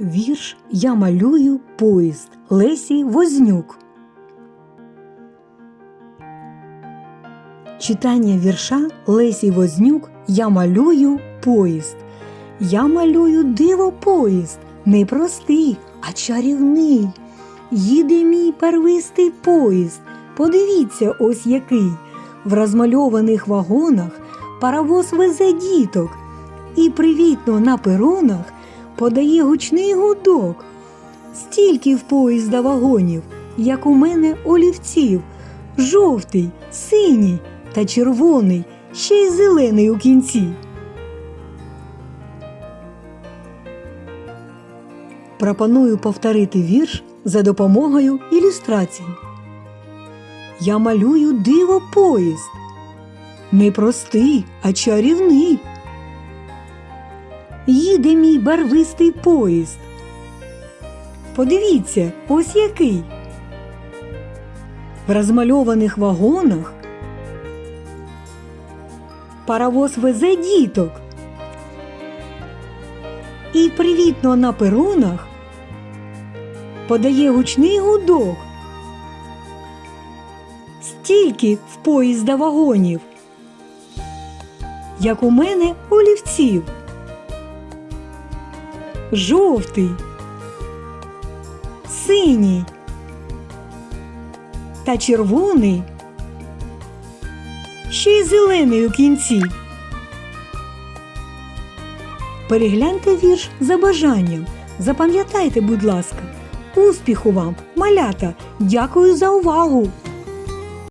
Вірш Я малюю поїзд Лесі Вознюк. Читання вірша Лесі Вознюк Я малюю поїзд. Я малюю диво поїзд, не простий, а чарівний. Їде мій первистий поїзд. Подивіться, ось який. В розмальованих вагонах паровоз везе діток і привітно на перонах подає гучний гудок. Стільки в поїзда вагонів, як у мене олівців, жовтий, синій та червоний, ще й зелений у кінці. Пропоную повторити вірш за допомогою ілюстрацій. Я малюю диво поїзд. Не простий, а чарівний. Їде мій барвистий поїзд. Подивіться, ось який. В розмальованих вагонах паровоз везе діток. І привітно на перонах подає гучний гудок. Стільки в поїзда вагонів, як у мене олівців. Жовтий, синій та червоний, ще й зелений у кінці. Перегляньте вірш за бажанням. Запам'ятайте, будь ласка, успіху вам, малята! Дякую за увагу!